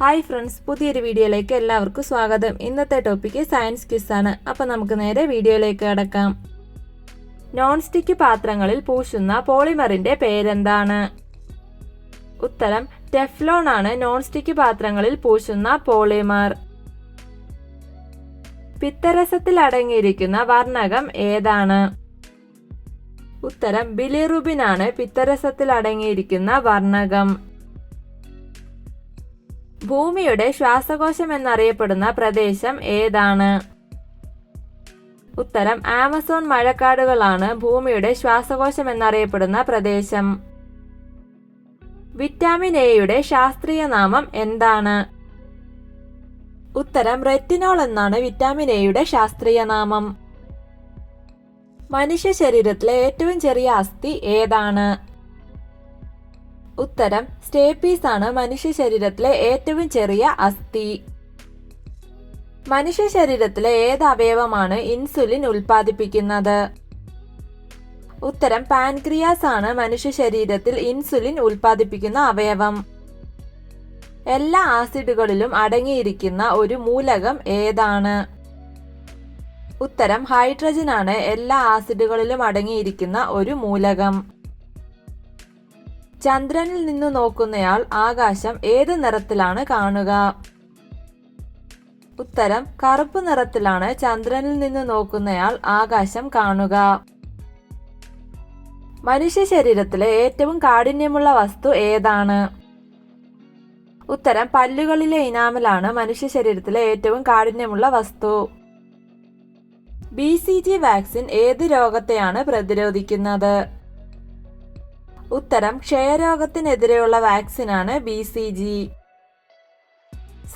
Hi friends പുതിയൊരു വീഡിയോയിലേക്ക് എല്ലാവർക്കും സ്വാഗതം. ഇന്നത്തെ ടോപ്പിക്ക് സയൻസ് ക്വിസ് ആണ്. അപ്പോൾ നമുക്ക് നേരെ വീഡിയോയിലേക്ക് കടക്കാം. നോൺ സ്റ്റിക്ക് പാത്രങ്ങളിൽ പൂശുന്ന പോളിമറിന്റെ പേരെന്താണ്? ഉത്തരം ടെഫ്ലോൺ ആണ് നോൺ സ്റ്റിക്ക് പാത്രങ്ങളിൽ പൂശുന്ന പോളിമർ പിത്തരസത്തിൽ അടങ്ങിയിരിക്കുന്ന വർണകം ഏതാണ്? ഉത്തരം ബിലിറുബിൻ ആണ് പിത്തരസത്തിൽ അടങ്ങിയിരിക്കുന്ന വർണകം. ഭൂമിയുടെ ശ്വാസകോശം എന്നറിയപ്പെടുന്ന പ്രദേശം ഏതാണ്? ഉത്തരം ആമസോൺ മഴക്കാടുകളാണ് ഭൂമിയുടെ ശ്വാസകോശം എന്നറിയപ്പെടുന്ന പ്രദേശം. വിറ്റാമിൻ എയുടെ ശാസ്ത്രീയ നാമം എന്താണ്? ഉത്തരം റെറ്റിനോൾ എന്നാണ് വിറ്റാമിൻ എയുടെ ശാസ്ത്രീയ നാമം. മനുഷ്യ ശരീരത്തിലെ ഏറ്റവും ചെറിയ അസ്ഥി ഏതാണ്? ഉത്തരം സ്റ്റേപ്പീസ് ആണ് മനുഷ്യ ശരീരത്തിലെ ഏറ്റവും ചെറിയ അസ്ഥി. മനുഷ്യ ശരീരത്തിലെ ഏത് അവയവമാണ് ഇൻസുലിൻ ഉൽപ്പാദിപ്പിക്കുന്നത്? ഉത്തരം പാൻക്രിയാസ് ആണ് മനുഷ്യ ശരീരത്തിൽ ഇൻസുലിൻ ഉൽപ്പാദിപ്പിക്കുന്ന അവയവം. എല്ലാ ആസിഡുകളിലും അടങ്ങിയിരിക്കുന്ന ഒരു മൂലകം ഏതാണ്? ഉത്തരം ഹൈഡ്രജൻ ആണ് എല്ലാ ആസിഡുകളിലും അടങ്ങിയിരിക്കുന്ന ഒരു മൂലകം. ചന്ദ്രനിൽ നിന്ന് നോക്കുന്നയാൾ ആകാശം ഏത് നിറത്തിലാണ് കാണുക? ഉത്തരം കറുപ്പ് നിറത്തിലാണ് ചന്ദ്രനിൽ നിന്ന് നോക്കുന്നയാൾ ആകാശം കാണുക. മനുഷ്യ ശരീരത്തിലെ ഏറ്റവും കാഠിന്യമുള്ള വസ്തു ഏതാണ്? ഉത്തരം പല്ലുകളിലെ ഇനാമലാണ് മനുഷ്യ ശരീരത്തിലെ ഏറ്റവും കാഠിന്യമുള്ള വസ്തു. ബി സി ജി വാക്സിൻ ഏത് രോഗത്തെയാണ് പ്രതിരോധിക്കുന്നത്? ഉത്തരം ക്ഷയരോഗത്തിനെതിരെയുള്ള വാക്സിനാണ് ബി സി ജി.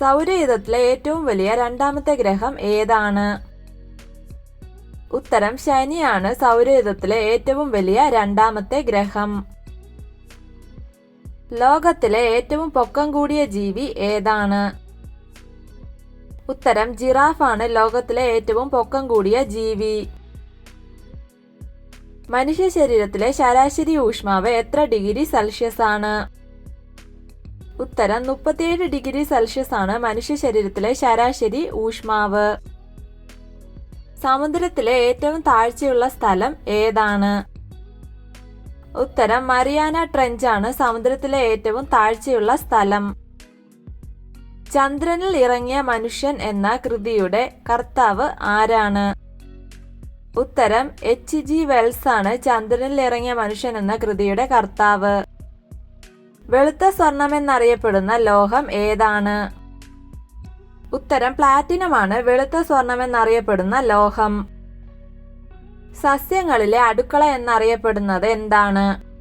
സൗരയുധത്തിലെ ഏറ്റവും വലിയ രണ്ടാമത്തെ ഗ്രഹം ഏതാണ്? ഉത്തരം ശനിയാണ് സൗരയുധത്തിലെ ഏറ്റവും വലിയ രണ്ടാമത്തെ ഗ്രഹം. ലോകത്തിലെ ഏറ്റവും പൊക്കം കൂടിയ ജീവി ഏതാണ്? ഉത്തരം ജിറാഫാണ് ലോകത്തിലെ ഏറ്റവും പൊക്കം കൂടിയ ജീവി. മനുഷ്യ ശരീരത്തിലെ ശരാശരി ഊഷ്മാവ് എത്ര ഡിഗ്രി സെൽഷ്യസ് ആണ്? ഉത്തരം മുപ്പത്തിയേഴ് ഡിഗ്രി സെൽഷ്യസ് ആണ് മനുഷ്യ ശരീരത്തിലെ ശരാശരി ഊഷ്മാവ്. സമുദ്രത്തിലെ ഏറ്റവും താഴ്ചയുള്ള സ്ഥലം ഏതാണ്? ഉത്തരം മറിയാന ട്രെഞ്ച് ആണ് സമുദ്രത്തിലെ ഏറ്റവും താഴ്ചയുള്ള സ്ഥലം. ചന്ദ്രനിൽ ഇറങ്ങിയ മനുഷ്യൻ എന്ന കൃതിയുടെ കർത്താവ് ആരാണ്? ഉത്തരം എച്ച് ജി വെൽസ് ആണ്. ചന്ദ്രനിൽ ഇറങ്ങിയ മനുഷ്യൻ എന്ന കൃതിയുടെ കർത്താവ്. വെളുത്ത സ്വർണം എന്നറിയപ്പെടുന്ന ലോഹം ഏതാണ്? ഉത്തരം പ്ലാറ്റിനമാണ്. വെളുത്ത സ്വർണം എന്നറിയപ്പെടുന്ന ലോഹം. സസ്യങ്ങളിലെ അടുക്കള എന്നറിയപ്പെടുന്നത് എന്താണ്?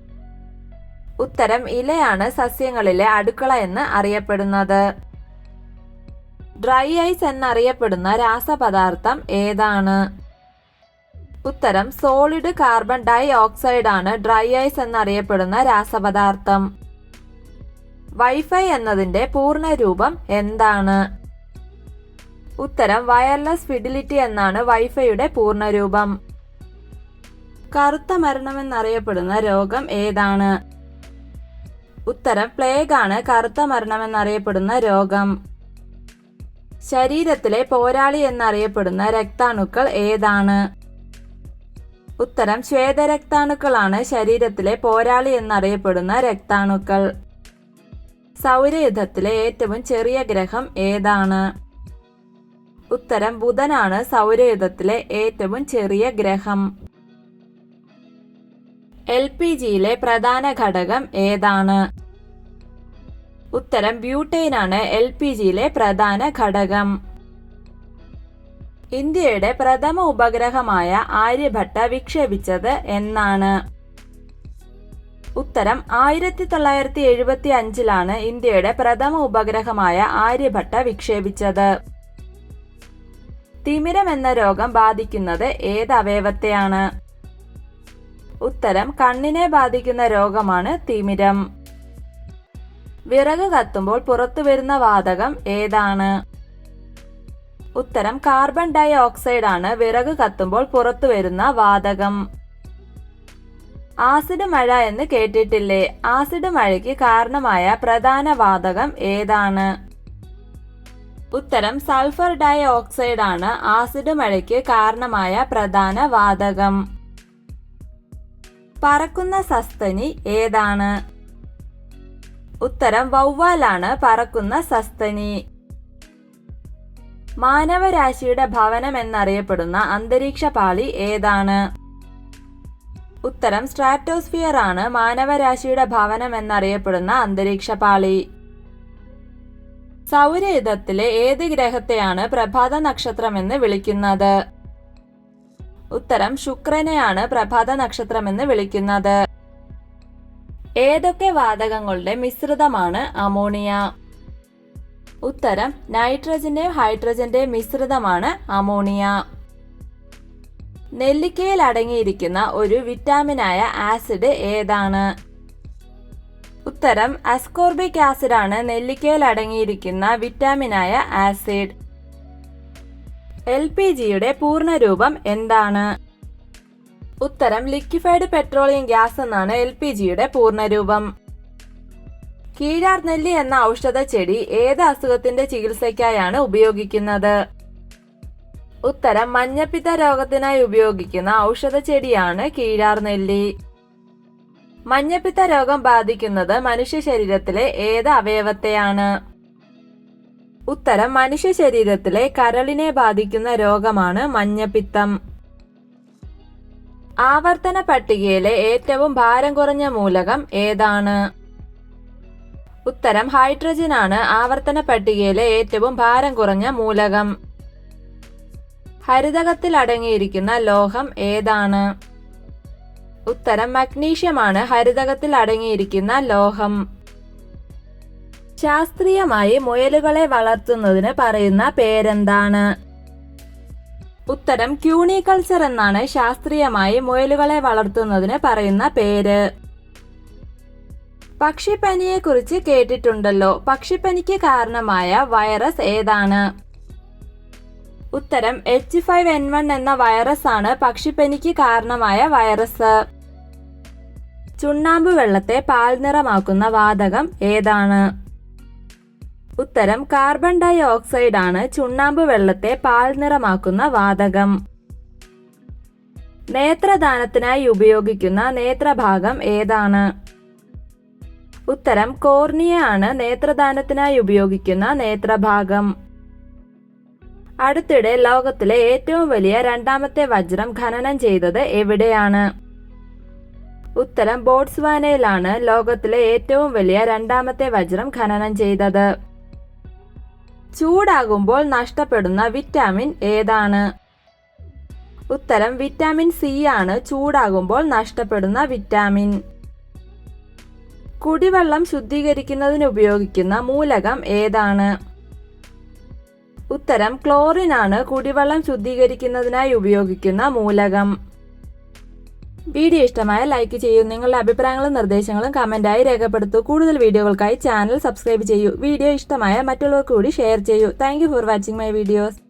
ഉത്തരം ഇലയാണ് സസ്യങ്ങളിലെ അടുക്കള എന്ന് അറിയപ്പെടുന്നത്. ഡ്രൈ ഐസ് എന്നറിയപ്പെടുന്ന രാസപദാർത്ഥം ഏതാണ്? ഉത്തരം സോളിഡ് കാർബൺ ഡൈ ഓക്സൈഡ് ആണ് ഡ്രൈ ഐസ് എന്നറിയപ്പെടുന്ന രാസപദാർത്ഥം. വൈഫൈ എന്നതിന്റെ പൂർണ രൂപം എന്താണ്? ഉത്തരം വയർലെസ് ഫിഡിലിറ്റി എന്നാണ് വൈഫൈയുടെ പൂർണരൂപം കറുത്ത മരണം എന്നറിയപ്പെടുന്ന രോഗം ഏതാണ്? ഉത്തരം പ്ലേഗ് ആണ് കറുത്ത മരണം എന്നറിയപ്പെടുന്ന രോഗം. ശരീരത്തിലെ പോരാളി എന്നറിയപ്പെടുന്ന രക്താണുക്കൾ ഏതാണ്? ഉത്തരം ശ്വേതരക്താണുക്കളാണ് ശരീരത്തിലെ പോരാളി എന്നറിയപ്പെടുന്ന രക്താണുക്കൾ. സൗരയുധത്തിലെ ഏറ്റവും ചെറിയ ഗ്രഹം ഏതാണ്? ഉത്തരം ബുധനാണ് സൗരയുധത്തിലെ ഏറ്റവും ചെറിയ ഗ്രഹം. എൽ പി ജിയിലെ പ്രധാന ഘടകം ഏതാണ്? ഉത്തരം ബ്യൂട്ടൈനാണ് എൽ പി ജിയിലെ പ്രധാന ഘടകം. ഇന്ത്യയുടെ പ്രഥമ ഉപഗ്രഹമായ ആര്യഭട്ട വിക്ഷേപിച്ചത് എന്നാണ്. ഉത്തരം ആയിരത്തി തൊള്ളായിരത്തി എഴുപത്തി അഞ്ചിലാണ് ഇന്ത്യയുടെ പ്രഥമ ഉപഗ്രഹമായ ആര്യഭട്ട വിക്ഷേപിച്ചത്. തിമിരം എന്ന രോഗം ബാധിക്കുന്നത് ഏത് അവയവത്തെയാണ് ഉത്തരം കണ്ണിനെ ബാധിക്കുന്ന രോഗമാണ് തിമിരം. വിറക് കത്തുമ്പോൾ പുറത്തു വരുന്ന വാതകം ഏതാണ്? ഉത്തരം കാർബൺ ഡൈ ഓക്സൈഡ് ആണ്. വിറക് കത്തുമ്പോൾ പുറത്തു വരുന്ന വാതകം. ആസിഡ് മഴ എന്ന് കേട്ടിട്ടില്ലേ? ആസിഡ് മഴയ്ക്ക് കാരണമായ പ്രധാന വാതകം ഏതാണ്? ഉത്തരം സൾഫർ ഡൈ ഓക്സൈഡ് ആണ്. ആസിഡ് മഴയ്ക്ക് കാരണമായ പ്രധാന വാതകം. പറക്കുന്ന സസ്തനി ഏതാണ്? ഉത്തരം വവ്വാലാണ് പറക്കുന്ന സസ്തനി. മാനവരാശിയുടെ ഭവനം എന്നറിയപ്പെടുന്ന അന്തരീക്ഷ പാളി ഏതാണ്? ഉത്തരം സ്ട്രാറ്റോസ്ഫിയർ ആണ് മാനവരാശിയുടെ ഭവനം എന്നറിയപ്പെടുന്ന അന്തരീക്ഷ പാളി. സൗരയുധത്തിലെ ഏത് ഗ്രഹത്തെയാണ് പ്രഭാത നക്ഷത്രം എന്ന് വിളിക്കുന്നത്? ഉത്തരം ശുക്രനെയാണ് പ്രഭാത നക്ഷത്രം എന്ന് വിളിക്കുന്നത്. ഏതൊക്കെ വാതകങ്ങളുടെ മിശ്രിതമാണ് അമോണിയ? ഉത്തരം നൈട്രജന്റെയും ഹൈഡ്രജന്റെയും മിശ്രിതമാണ് അമോണിയ. നെല്ലിക്കയിൽ അടങ്ങിയിരിക്കുന്ന ഒരു വിറ്റാമിനായ ആസിഡ് ഏതാണ്? ഉത്തരം അസ്കോർബിക് ആസിഡ് ആണ് നെല്ലിക്കയിൽ അടങ്ങിയിരിക്കുന്ന വിറ്റാമിനായ ആസിഡ്. എൽ പി ജിയുടെ പൂർണരൂപം എന്താണ്? ഉത്തരം ലിക്വിഫൈഡ് പെട്രോളിയം ഗ്യാസ് എന്നാണ് എൽ പി ജിയുടെ പൂർണരൂപം. കീഴാർ നെല്ലി എന്ന ഔഷധ ചെടി ഏത് അസുഖത്തിന്റെ ചികിത്സയ്ക്കായാണ് ഉപയോഗിക്കുന്നത്? ഉത്തരം മഞ്ഞപ്പിത്ത രോഗത്തിനായി ഉപയോഗിക്കുന്ന ഔഷധ ചെടിയാണ് കീഴാർ നെല്ലി മഞ്ഞപ്പിത്ത രോഗം ബാധിക്കുന്നത് മനുഷ്യ ശരീരത്തിലെ ഏത് അവയവത്തെയാണ്? ഉത്തരം മനുഷ്യ ശരീരത്തിലെ കരളിനെ ബാധിക്കുന്ന രോഗമാണ് മഞ്ഞപ്പിത്തം. ആവർത്തന പട്ടികയിലെ ഏറ്റവും ഭാരം കുറഞ്ഞ മൂലകം ഏതാണ്? ഉത്തരം ഹൈഡ്രജൻ ആണ് ആവർത്തന പട്ടികയിലെ ഏറ്റവും ഭാരം കുറഞ്ഞ മൂലകം. ഹരിതകത്തിൽ അടങ്ങിയിരിക്കുന്ന ലോഹം ഏതാണ്? ഉത്തരം മഗ്നീഷ്യമാണ് ഹരിതകത്തിൽ അടങ്ങിയിരിക്കുന്ന ലോഹം. ശാസ്ത്രീയമായി മുയലുകളെ വളർത്തുന്നതിന് പറയുന്ന പേരെന്താണ്? ഉത്തരം ക്യൂണികൾച്ചർ എന്നാണ് ശാസ്ത്രീയമായി മുയലുകളെ വളർത്തുന്നതിന് പറയുന്ന പേര്. പക്ഷിപ്പനിയെ കുറിച്ച് കേട്ടിട്ടുണ്ടല്ലോ. പക്ഷിപ്പനിക്ക് കാരണമായ വൈറസ് ഏതാണ്? ഉത്തരം എച്ച് ഫൈവ് എൻ വൺ എന്ന വൈറസ് ആണ് പക്ഷിപ്പനിക്ക് കാരണമായ വൈറസ്. ചുണ്ണാമ്പ് വെള്ളത്തെ പാൽ നിറമാക്കുന്ന വാതകം ഏതാണ്? ഉത്തരം കാർബൺ ഡൈ ഓക്സൈഡ് ആണ് ചുണ്ണാമ്പ് വെള്ളത്തെ പാൽ നിറമാക്കുന്ന വാതകം. നേത്രദാനത്തിനായി ഉപയോഗിക്കുന്ന നേത്രഭാഗം ഏതാണ്? ഉത്തരം കോർണിയ ആണ് നേത്രദാനത്തിനായി ഉപയോഗിക്കുന്ന നേത്രഭാഗം. അടുത്തിടെ ലോകത്തിലെ ഏറ്റവും വലിയ രണ്ടാമത്തെ വജ്രം ഖനനം ചെയ്തത് എവിടെയാണ്? ഉത്തരം ബോട്സ്വാനയിലാണ് ലോകത്തിലെ ഏറ്റവും വലിയ രണ്ടാമത്തെ വജ്രം ഖനനം ചെയ്തത്. ചൂടാകുമ്പോൾ നഷ്ടപ്പെടുന്ന വിറ്റാമിൻ ഏതാണ്? ഉത്തരം വിറ്റാമിൻ സി ആണ്. ചൂടാകുമ്പോൾ നഷ്ടപ്പെടുന്ന വിറ്റാമിൻ. കുടിവെള്ളം ശുദ്ധീകരിക്കുന്നതിന് ഉപയോഗിക്കുന്ന മൂലകം ഏതാണ്? ഉത്തരം ക്ലോറിൻ ആണ് കുടിവെള്ളം ശുദ്ധീകരിക്കുന്നതിനായി ഉപയോഗിക്കുന്ന മൂലകം. വീഡിയോ ഇഷ്ടമായ ലൈക്ക് ചെയ്യൂ. നിങ്ങളുടെ അഭിപ്രായങ്ങളും നിർദ്ദേശങ്ങളും കമന്റായി രേഖപ്പെടുത്തൂ. കൂടുതൽ വീഡിയോകൾക്കായി ചാനൽ സബ്സ്ക്രൈബ് ചെയ്യൂ. വീഡിയോ ഇഷ്ടമായ മറ്റുള്ളവർക്ക് കൂടി ഷെയർ ചെയ്യൂ. Thank for watching my videos.